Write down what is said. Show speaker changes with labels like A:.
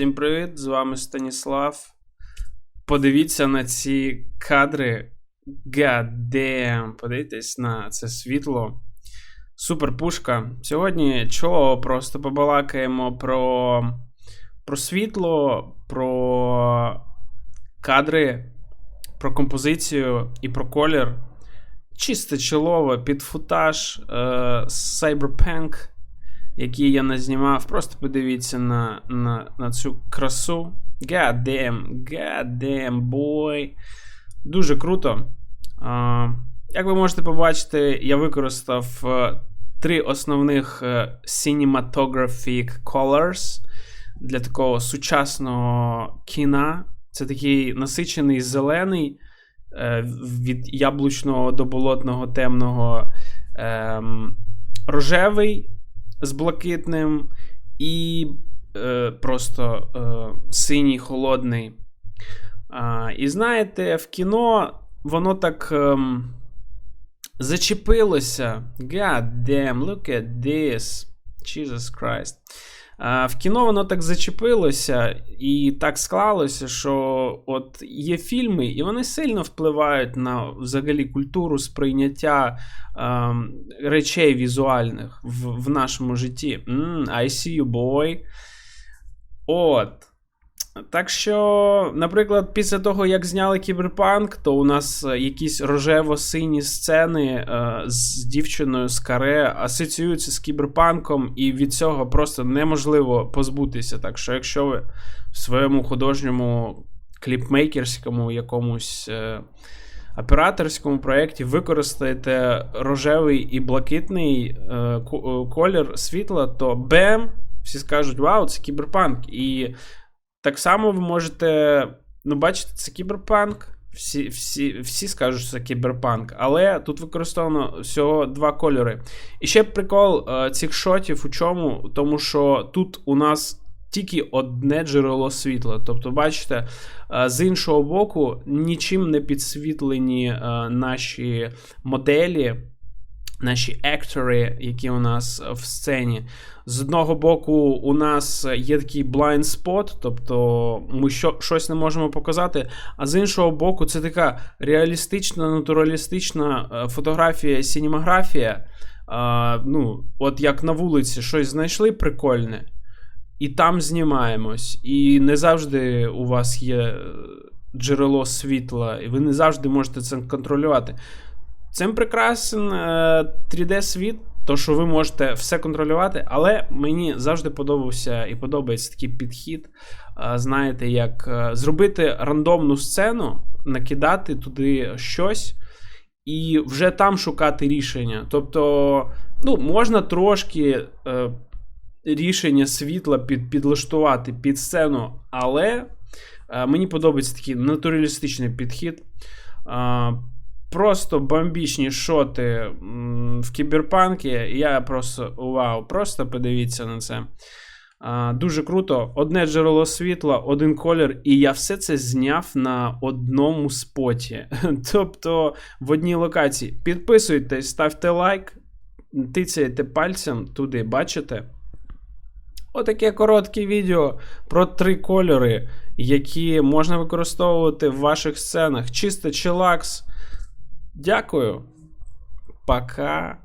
A: Всім привіт! З вами Станіслав. Подивіться на ці кадри. God damn. Подивіться на це світло. Супер пушка. Сьогодні чого просто побалакаємо про, про світло, про кадри, про композицію і про колір. Чисте чолове під футаж е, Cyberpunk які я назнімав. Просто подивіться на на, на цю красу. God damn, god damn, boy. Дуже круто. А, Як ви можете побачити, я використав е, три основних е, cinematographic colors для такого сучасного кіна. Це такий насичений зелений е, від яблучного до болотного темного ем, рожевий з блакитним і е, просто е, синій холодний. А, І знаєте, в кіно воно так е, зачепилося. God damn, look at this. Jesus Christ. В кіно воно так зачепилося і так склалося, що от є фільми, і вони сильно впливають на взагалі культуру сприйняття ем, речей візуальних в в нашому житті. Mm, I see you, boy. От. Так що, наприклад, після того, як зняли кіберпанк, то у нас е, якісь рожево-сині сцени е, з дівчиною з каре асоціюються з кіберпанком, і від цього просто неможливо позбутися. Так що, якщо ви в своєму художньому кліпмейкерському якомусь е, операторському проєкті використаєте рожевий і блакитний колір світла, то бем! Всі скажуть, вау, це кіберпанк. І так само ви можете. Ну, бачите, це кіберпанк. Всі всі, всі скажуть, що це кіберпанк, але тут використовано всього два кольори. І ще прикол е, цих шотів у чому? Тому що тут у нас тільки одне джерело світла. Тобто, бачите, е, з іншого боку, нічим не підсвітлені е, наші моделі наші ектори, які у нас в сцені. З одного боку, у нас є такий blind spot, тобто ми що, щось не можемо показати. А з іншого боку, це така реалістична, натуралістична е, фотографія, сінемаграфія. А, ну, От як на вулиці щось знайшли прикольне, і там знімаємось. І не завжди у вас є е, джерело світла, і ви не завжди можете це контролювати. Цим прекрасен 3D-світ, е, то що ви можете все контролювати, але мені завжди подобався і подобається такий підхід. Е, знаєте, як е, зробити рандомну сцену, накидати туди щось і вже там шукати рішення. Тобто, ну, можна трошки рішення світла під, підлаштувати під сцену, але мені подобається такий натуралістичний підхід. Просто бомбічні шоти в кіберпанкі. Я просто вау, просто подивіться на це. А, Дуже круто. Одне джерело світла, один колір, і я все це зняв на одному споті. Тобто в одній локації. Підписуйтесь, ставте лайк, тицяйте пальцем туди, бачите? Отаке коротке відео про три кольори, які можна використовувати в ваших сценах. Чисто чилакс. Дякую. Пока.